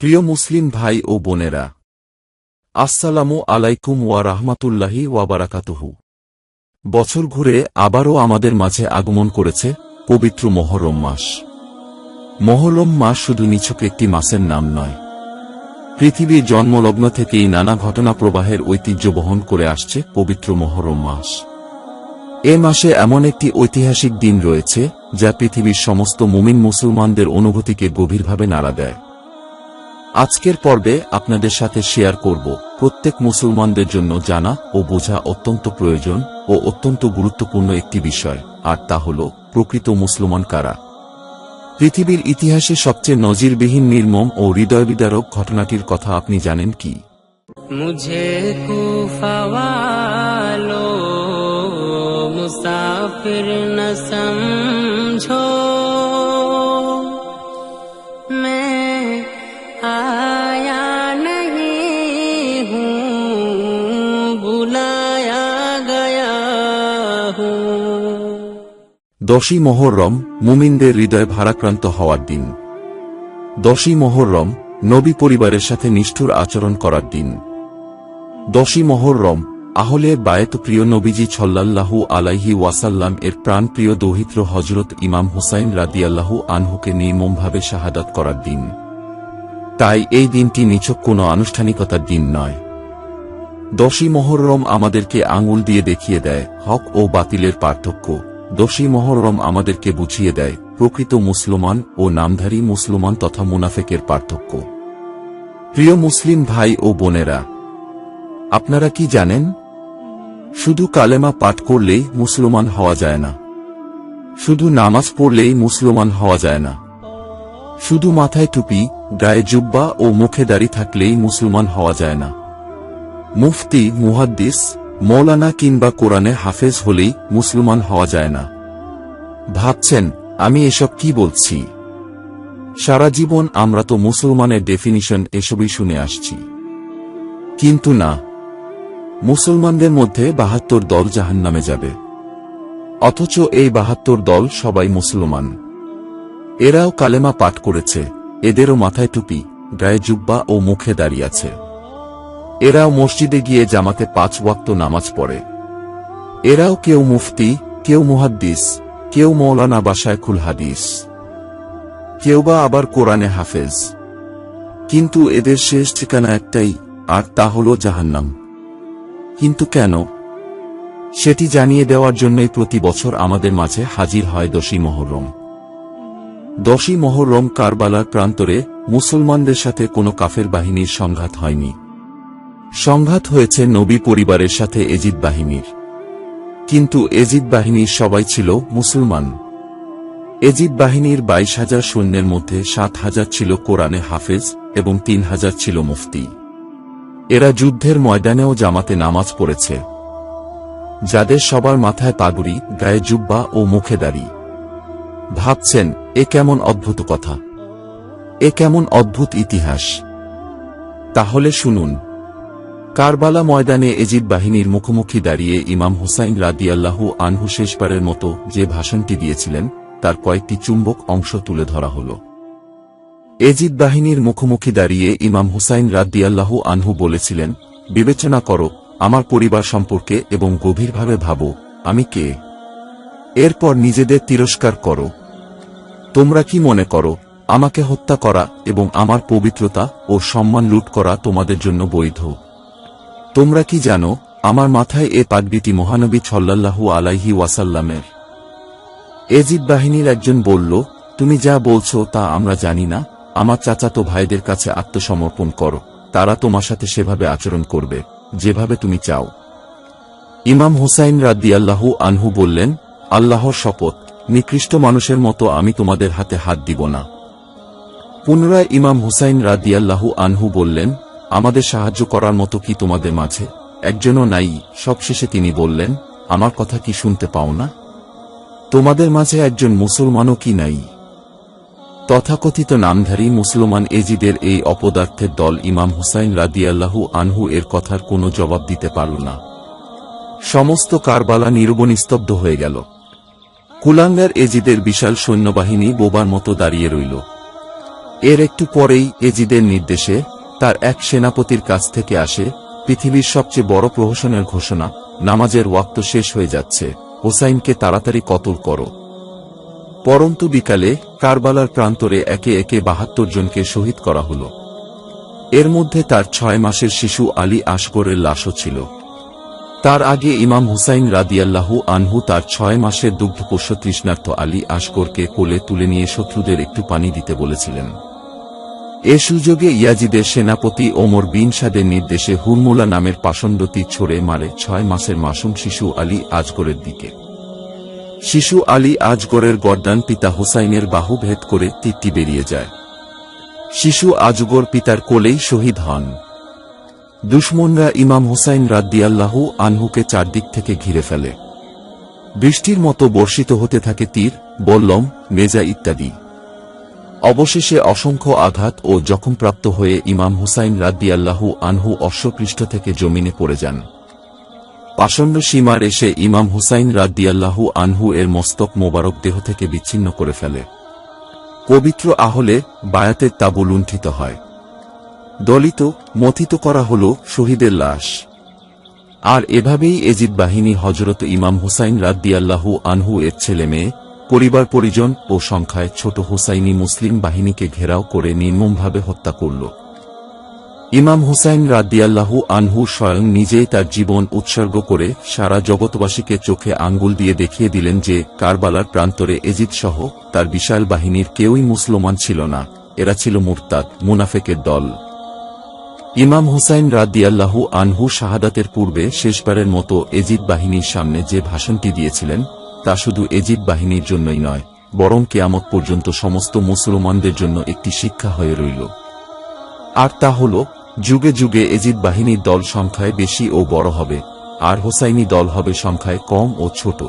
প্রিয় মুসলিম ভাই ও বোনেরা, আসসালামু আলাইকুম ওয়া রাহমাতুল্লাহি ওয়া বারাকাতুহু। বছর ঘুরে আবারও আমাদের মাঝে আগমন করেছে পবিত্র মহরম মাস। মহরম মাস শুধু নিছক একটি মাসের নাম নয়। পৃথিবীর জন্মলগ্ন থেকেই নানা ঘটনা প্রবাহের ঐতিহ্য বহন করে আসছে পবিত্র মহরম মাস। এ মাসে এমন একটি ঐতিহাসিক দিন রয়েছে যা পৃথিবীর সমস্ত মুমিন মুসলমানদের অনুভূতিকে গভীরভাবে নাড়া দেয়। আজকের পর্বে আপনাদের সাথে শেয়ার করব প্রত্যেক মুসলমানদের জন্য জানা ও বোঝা অত্যন্ত প্রয়োজন ও অত্যন্ত গুরুত্বপূর্ণ একটি বিষয়, আর তা হল, প্রকৃত মুসলমান কারা? পৃথিবীর ইতিহাসে সবচেয়ে নজিরবিহীন নির্মম ও হৃদয়বিদারক ঘটনাটির কথা আপনি জানেন কি? মুসাফির না দশই মহরম মুমিনদের হৃদয় ভারাক্রান্ত হওয়ার দিন। দশই মহরম নবী পরিবারের সাথে নিষ্ঠুর আচরণ করার দিন। দশই মহরম আহলে বায়েত প্রিয় নবীজি ছল্লাল্লাহু আলাইহি ওয়াসাল্লাম এর প্রাণপ্রিয় দৌহিত্র হজরত ইমাম হুসাইন রাদিয়াল্লাহু আনহুকে নির্মমভাবে শাহাদাত করার দিন। তাই এই দিনটি নিছক কোনো আনুষ্ঠানিকতার দিন নয়। দশই মহরম আমাদেরকে আঙুল দিয়ে দেখিয়ে দেয় হক ও বাতিলের পার্থক্য। দশই মহরম আমাদেরকে বুঝিয়ে দেয়, প্রকৃত মুসলমান ও নামধারী মুসলমান তথা মুনাফেকের পার্থক্য। প্রিয় মুসলিম ভাই ও বোনেরা, আপনারা কি জানেন? শুধু কালেমা পাঠ করলেই মুসলমান হওয়া যায় না। শুধু নামাজ পড়লেই মুসলমান হওয়া যায় না। শুধু মাথায় টুপি, গায়ে জুব্বা ও মুখে দাড়ি থাকলেই মুসলমান হওয়া যায় না। মুফতি, মুহাদ্দিস মৌলানা কিংবা কোরআনে হাফেজ হলেই মুসলমান হওয়া যায় না। ভাবছেন, আমি এসব কি বলছি? সারা জীবন আমরা তো মুসলমানের ডেফিনিশন এসবই শুনে আসছি। কিন্তু না। মুসলমানদের মধ্যে বাহাত্তর দল জাহান্নামে যাবে। অথচ এই বাহাত্তর দল সবাই মুসলমান। এরাও কালেমা পাঠ করেছে, এদেরও মাথায় টুপি, গায়ে জুব্বা ও মুখে দাঁড়িয়ে আছে। এরাও মসজিদে গিয়ে জামাতে পাঁচ ওয়াক্ত নামাজ পড়ে। এরাও কেউ মুফতি, কেউ মুহাদ্দিস, কেউ মৌলানা বাসায় হাদিস। কেউ বা আবার কোরআনে হাফেজ। কিন্তু এদের শেষ ঠিকানা একটাই, আর তা হল জাহান্নাম। কিন্তু কেন? সেটি জানিয়ে দেওয়ার জন্যই প্রতি বছর আমাদের মাঝে হাজির হয় দশী মহরম। দশী মহরম কারবালার প্রান্তরে মুসলমানদের সাথে কোনো কাফের বাহিনীর সংঘাত হয়নি। সংঘাত হয়েছে নবী পরিবারের সাথে এজিদ বাহিনীর। কিন্তু এজিদ বাহিনীর সবাই ছিল মুসলমান। এজিদ বাহিনীর বাইশ হাজার সৈন্যের মধ্যে সাত হাজার ছিল কোরআনে হাফেজ এবং তিন হাজার ছিল মুফতি। এরা যুদ্ধের ময়দানেও জামাতে নামাজ পড়েছে। যাদের সবার মাথায় পাগুড়ি, গায়ে জুব্বা ও মুখে দাড়ি। ভাবছেন, এ কেমন অদ্ভুত কথা। এ কেমন অদ্ভুত ইতিহাস। তাহলে শুনুন। কারবালা ময়দানে এজিদ বাহিনীর মুখোমুখি দাঁড়িয়ে ইমাম হুসাইন রাদিয়াল্লাহু আনহু শেষবারের মতো যে ভাষণটি দিয়েছিলেন, তার কয়েকটি চুম্বক অংশ তুলে ধরা হল। এজিদ বাহিনীর মুখোমুখি দাঁড়িয়ে ইমাম হুসাইন রাদিয়াল্লাহু আনহু বলেছিলেন, বিবেচনা করো, আমার পরিবার সম্পর্কে এবং গভীরভাবে ভাবো, আমি কে? এরপর নিজেদের তিরস্কার করো। তোমরা কি মনে করো, আমাকে হত্যা করা এবং আমার পবিত্রতা ও সম্মান লুট করা তোমাদের জন্য বৈধ? তোমরা কি জানো, আমার মাথায় এ পাগড়িটি মহানবী ছল্লাল্লাহু আলাইহি ওয়াসাল্লামের। এজিদ বাহিনীর একজন বলল, তুমি যা বলছো তা আমরা জানি না, আমার চাচাতো ভাইদের কাছে আত্মসমর্পণ করো, তারা তোমার সাথে সেভাবে আচরণ করবে, যেভাবে তুমি চাও। ইমাম হুসাইন রাদ্দিয়াল্লাহু আনহু বললেন, আল্লাহর শপথ, নিকৃষ্ট মানুষের মতো আমি তোমাদের হাতে হাত দিব না। পুনরায় ইমাম হুসাইন রাদিয়াল্লাহু আনহু বললেন আমাদের সাহায্য করার মতো কি তোমাদের মাঝে? একজনও নাই, সবশেষে তিনি বললেন, আমার কথা কি শুনতে পাও না? তোমাদের মাঝে একজন মুসলমানও কি নাই? তথাকথিত নামধারী মুসলমান এজিদের এই অপদার্থের দল ইমাম হুসাইন রাদিয়াল্লাহু আনহু এর কথার কোনো জবাব দিতে পারল না। সমস্ত কারবালা নিরবন স্তব্ধ হয়ে গেল। কুলাঙ্গার এজিদের বিশাল সৈন্যবাহিনী বোবার মতো দাঁড়িয়ে রইল। এর একটু পরেই এজিদের নির্দেশে তার এক সেনাপতির কাছ থেকে আসে, পৃথিবীর সবচেয়ে বড় প্রহসনের ঘোষণা, নামাজের ওয়াক্ত শেষ হয়ে যাচ্ছে, হোসাইনকে তাড়াতাড়ি কতল করো। পরন্তু বিকালে, কারবালার প্রান্তরে একে একে বাহাত্তর জনকে শহীদ করা হল। এর মধ্যে তার ছয় মাসের শিশু আলী আসগরের লাশও ছিল। তার আগে ইমাম হুসাইন রাদিয়াল্লাহু আনহু তার ছয় মাসের দুগ্ধপোষ্য তৃষ্ণার্থ আলী আসগরকে কোলে তুলে নিয়ে শত্রুদের একটু পানি দিতে বলেছিলেন। এ সুযোগে ইয়াজিদের সেনাপতি ওমর বিন সাদের নির্দেশে হুরমুলা নামের পাষণ্ডতি ছড়ে মারে ছয় মাসের মাসুম শিশু আলী আজগরের দিকে। শিশু আলী আজগরের গর্দান পিতা হুসাইনের বাহু ভেদ করে তীরটি বেরিয়ে যায়। শিশু আজগর পিতার কোলেই শহীদ হন। দুশ্মনরা ইমাম হুসাইন রাদ্দিয়াল্লাহু আনহুকে চারদিক থেকে ঘিরে ফেলে। বৃষ্টির মতো বর্ষিত হতে থাকে তীর, বল্লম, মেজা ইত্যাদি। অবশেষে অসংখ্য আঘাত ও জখমপ্রাপ্ত হয়ে ইমাম হুসাইন রাদ্দিয়াল্লাহু আনহু অশ্বপৃষ্ঠ থেকে জমিনে পড়ে যান। পাষণ্ড সীমার এসে ইমাম হুসাইন রাদ্দিয়াল্লাহু আনহু এর মস্তক মোবারক দেহ থেকে বিচ্ছিন্ন করে ফেলে। পবিত্র আহলে বায়াতের তাবু লুণ্ঠিত হয়। দলিত, মথিত করা হল শহীদের লাশ। আর এভাবেই এজিদ বাহিনী হজরত ইমাম হুসাইন রাদ্দিয়াল্লাহু আনহু এর ছেলে মেয়ে পরিবার, পরিজন ও সংখ্যায় ছোট হুসাইনি মুসলিম বাহিনীকে ঘেরাও করে নির্মমভাবে হত্যা করল। ইমাম হুসাইন রাদ্দিয়াল্লাহু আনহু স্বয়ং নিজেই তার জীবন উৎসর্গ করে সারা জগৎবাসীকে চোখে আঙ্গুল দিয়ে দেখিয়ে দিলেন যে কারবালার প্রান্তরে এজিদ সহ তার বিশাল বাহিনীর কেউই মুসলমান ছিল না। এরা ছিল মুরতাদ, মুনাফেকের দল। ইমাম হুসাইন রাদ্দিয়াল্লাহু আনহু শাহাদাতের পূর্বে শেষবারের মতো এজিদ বাহিনীর সামনে যে ভাষণটি দিয়েছিলেন তা শুধু এজিদ বাহিনীর জন্যই নয়, বরং কেয়ামত পর্যন্ত সমস্ত মুসলমানদের জন্য একটি শিক্ষা হয়ে রইল। আর তা হল, যুগে যুগে এজিদ বাহিনীর দল সংখ্যায় বেশি ও বড় হবে, আর হোসাইনি দল হবে সংখ্যায় কম ও ছোট।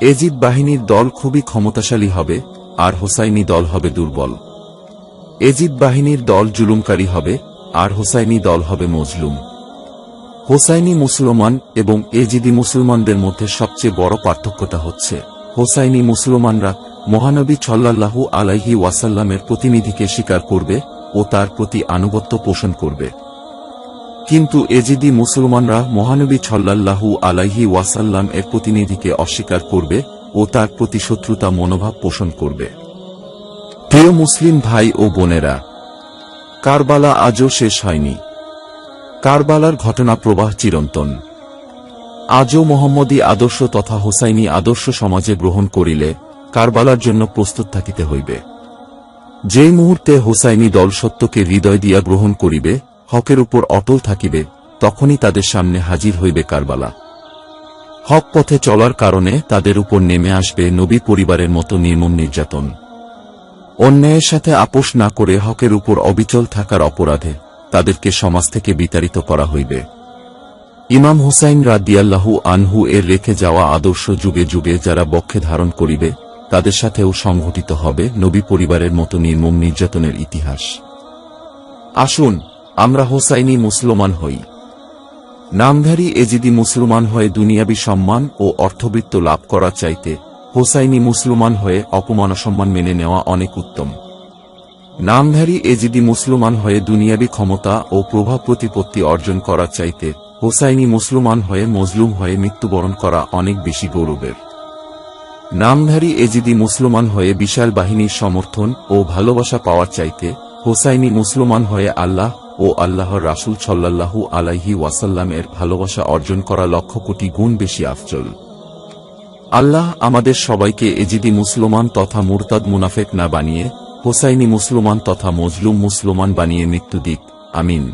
এজিদ বাহিনীর দল খুবই ক্ষমতাশালী হবে, আর হোসাইনি দল হবে দুর্বল। এজিদ বাহিনীর দল জুলুমকারী হবে, আর হোসাইনি দল হবে মজলুম। হোসাইনি মুসলমান এবং এজিদি মুসলমানদের মধ্যে সবচেয়ে বড় পার্থক্যটা হচ্ছে, হোসাইনি মুসলমানরা মহানবী ছল্লাল্লাহু আলাইহি ওয়াসাল্লামের প্রতিনিধিকে স্বীকার করবে ও তার প্রতি আনুগত্য পোষণ করবে। কিন্তু এজিদি মুসলমানরা মহানবী ছল্লাল্লাহু আলাইহি ওয়াসাল্লাম এর প্রতিনিধিকে অস্বীকার করবে ও তার প্রতি শত্রুতা মনোভাব পোষণ করবে। প্রিয় মুসলিম ভাই ও বোনেরা, কারবালা আজও শেষ হয়নি। কারবালার ঘটনা প্রবাহ চিরন্তন। আজও মোহাম্মদী আদর্শ তথা হোসাইনি আদর্শ সমাজে গ্রহণ করিলে কারবালার জন্য প্রস্তুত থাকিতে হইবে। যে মুহূর্তে হোসাইনি দল সত্যকে হৃদয় দিয়া গ্রহণ করিবে, হকের উপর অটল থাকিবে, তখনই তাদের সামনে হাজির হইবে কারবালা। হক পথে চলার কারণে তাদের উপর নেমে আসবে নবী পরিবারের মতো নির্মম নির্যাতন। অন্যায়ের সাথে আপোষ না করে হকের উপর অবিচল থাকার অপরাধে তাদেরকে সমাজ থেকে বিতাড়িত করা হইবে। ইমাম হুসাইন রাদিয়াল্লাহু আনহু এর রেখে যাওয়া আদর্শ যুগে যুগে যারা বক্ষে ধারণ করিবে, তাদের সাথেও সংঘটিত হবে নবী পরিবারের মতো নির্মম নির্যাতনের ইতিহাস। আসুন, আমরা হোসাইনি মুসলমান হই। নামধারী এজিদি মুসলমান হয়ে দুনিয়াবী সম্মান ও অর্থবৃত্ত লাভ করা চাইতে হোসাইনি মুসলমান হয়ে অপমান সম্মান মেনে নেওয়া অনেক উত্তম। নামধারী এজিদি মুসলমান হয়ে দুনিয়াবী ক্ষমতা ও প্রভাব প্রতিপত্তি অর্জন করার চাইতে হোসাইনি মুসলমান হয়ে মজলুম হয়ে মৃত্যুবরণ করা অনেক বেশি গৌরবের। নামধারী এজিদি মুসলমান হয়ে বিশাল বাহিনীর সমর্থন ও ভালোবাসা পাওয়ার চাইতে হোসাইনি মুসলমান হয়ে আল্লাহ ও আল্লাহর রাসুল ছল্লাল্লাহু আলাইহি ওয়াসাল্লামের ভালোবাসা অর্জন করা লক্ষ কোটি গুণ বেশি আফজল। আল্লাহ আমাদের সবাইকে এজিদি মুসলমান তথা মুরতাদ মুনাফেক না বানিয়ে হোসাইনি মুসলমান তথা মজলুম মুসলমান বানিয়ে মৃত্যু দিক আমিন।